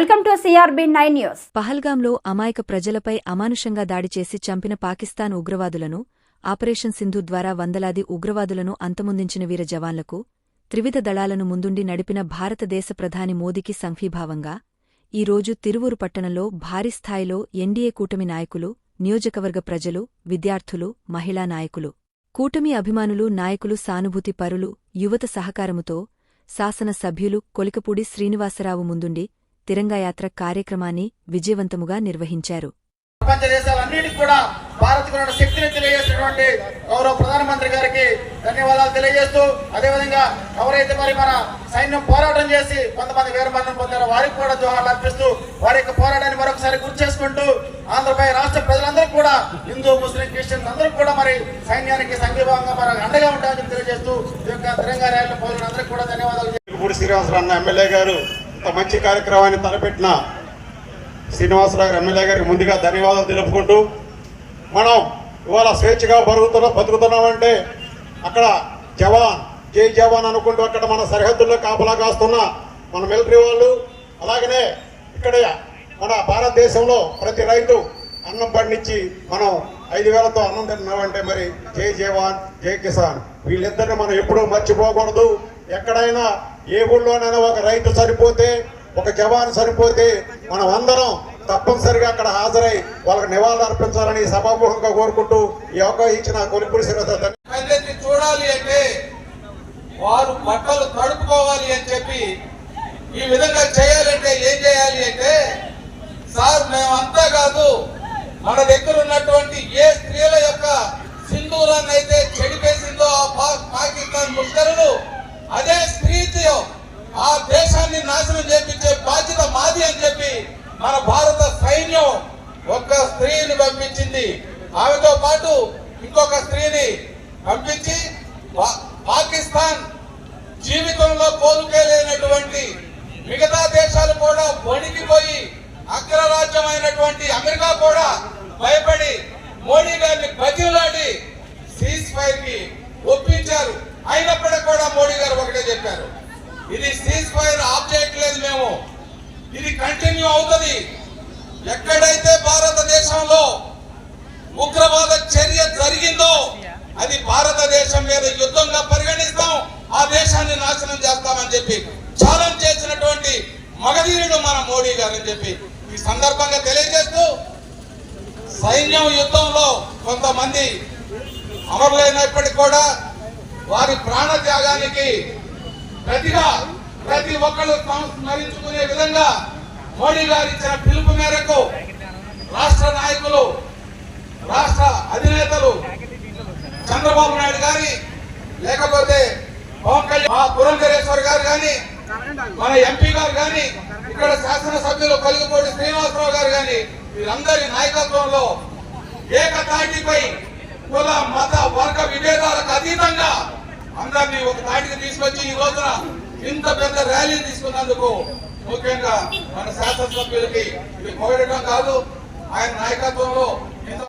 Welcome to CRB nine news. పహల్గాంలో అమాయక ప్రజలపై అమానుషంగా దాడి చేసి చంపిన పాకిస్తాన్ ఉగ్రవాదులను ఆపరేషన్ సింధు ద్వారా వందలాది ఉగ్రవాదులను అంతమొందించిన వీర జవాన్లకు త్రివిధ దళాలను ముందుండి నడిపిన భారతదేశ ప్రధాని మోదీకి సంఘీభావంగా ఈరోజు తిరువూరు పట్టణంలో భారీ స్థాయిలో ఎన్డీఏ కూటమి నాయకులు నియోజకవర్గ ప్రజలు విద్యార్థులు మహిళా నాయకులు కూటమి అభిమానులు నాయకులు సానుభూతి పరులు యువత సహకారముతో శాసన సభ్యులు కొలికపూడి శ్రీనివాసరావు ముందుండి తిరంగాయాత్ర కార్యక్రమాన్ని విజయవంతముగా నిర్వహించారు. ప్రపంచ దేశాలన్నిటికీ కూడా ఉన్న శక్తిని తెలియజేసినటువంటి గౌరవ ప్రధానమంత్రి గారికి ధన్యవాదాలు తెలియజేస్తూ అదేవిధంగా ఎవరైతే మరి మన సైన్యం పోరాటం చేసి కొంతమంది వీరమరణం పొందారో వారికి కూడా జోహార్లు అర్పిస్తూ వారి యొక్క పోరాటాన్ని మరొకసారి గుర్తు చేసుకుంటూ ఆంధ్రప్రదేశ్ రాష్ట్ర ప్రజలందరూ కూడా హిందూ ముస్లిం క్రిస్టియన్స్ అందరూ కూడా మరి సైన్యానికి సంఘీభావంగా మరి అండగా ఉంటామని తెలియజేస్తూ ఈ యొక్క తిరంగా ర్యాలీలో పాల్గొన్న అందరికీ కూడా ధన్యవాదాలు. పూడి శ్రీనివాసరావు ఎమ్మెల్యే గారు మంచి కార్యక్రమాన్ని తలపెట్టిన శ్రీనివాసరావు ఎమ్మెల్యే గారికి ముందుగా ధన్యవాదాలు తెలుపుకుంటూ మనం ఇవాళ స్వేచ్ఛగా బతుకుతున్నా బతుకుతున్నామంటే అక్కడ జవాన్ జై జవాన్ అనుకుంటూ అక్కడ మన సరిహద్దుల్లో కాపలా కాస్తున్న మన మిలిటరీ వాళ్ళు అలాగనే ఇక్కడ మన భారతదేశంలో ప్రతి రైతు అన్నం పండించి మనం ఐదు వేలతో అన్నం తిన్నామంటే మరి జై జవాన్ జై కిసాన్. వీళ్ళిద్దరిని మనం ఎప్పుడూ మర్చిపోకూడదు. ఎక్కడైనా ఏ ఊళ్ళోనైనా ఒక రైతు సరిపోతే ఒక జవాన్ సరిపోతే మనం అందరం తప్పనిసరిగా అక్కడ హాజరై వాళ్ళకి నివాళులు అర్పించాలని సభాముఖంగా కోరుకుంటూ ఈ అవకాశం ఇచ్చిన కొలిపూడి చూడాలి అంటే వారు బట్టలు తడుపుకోవాలి అని చెప్పి ఈ విధంగా చేయాలంటే ఏం చేయాలి అంటే సార్ మేమంతా కాదు మన దగ్గర ఉన్నటువంటి ఏ స్త్రీల యొక్క సింధూరాన్ని మన భారత సైన్యం ఒక్క స్త్రీని పంపించింది. ఆమెతో పాటు ఇంకొక స్త్రీని పంపించి పా- పాకిస్తాన్ జీవితంలో కోలుకోలేనటువంటి మిగతా దేశాలు కూడా వణికిపోయి అగ్రరాజ్యమైనటువంటి అమెరికా కూడా భయపడి మోడీ గారిని బతిలాడి సీజ్ ఫైర్కి ఒప్పించారు. అయినప్పటికీ కూడా మోడీ గారు ఒకటే చెప్పారు. ఇది సీజ్ ఫైర్ ఆబ్జెక్ట్ లేదు మేము. ఎక్కడైతే భారతదేశంలో ఉగ్రవాద చర్య జరిగిందో అది భారతదేశం మీద యుద్ధంగా పరిగణిస్తాం ఆ దేశాన్ని నాశనం చేస్తామని చెప్పి ఛాలెంజ్ చేసినటువంటి మగధీరుడు మన మోడీ గారు అని చెప్పి ఈ సందర్భంగా తెలియజేస్తూ సైన్యం యుద్ధంలో కొంతమంది అమరులైనప్పటికీ కూడా వారి ప్రాణ త్యాగానికి ప్రతిగా ప్రతి ఒక్కరు స్మరించుకునే విధంగా మోడీ గారు ఇచ్చిన పిలుపు మేరకు రాష్ట్ర నాయకులు రాష్ట్ర అధినేతలు చంద్రబాబు నాయుడు గారి లేకపోతే పవన్ కళ్యాణ్ మా పురంధరేశ్వర్ గారు కానీ మన ఎంపీ గారు కానీ ఇక్కడ శాసనసభ్యులు కలిగిపోటి శ్రీనివాసరావు గారు కానీ వీరందరి నాయకత్వంలో ఏకతాటిపై కుల మత వర్గ విభేదాలకు అతీతంగా అందరినీ ఒక తాటికి తీసుకొచ్చి ఈ రోజున ఇంత పెద్ద ర్యాలీ తీసుకున్నందుకు ముఖ్యంగా మన శాసనసభ్యులకి ఇది కోరడం కాదు ఆయన నాయకత్వంలో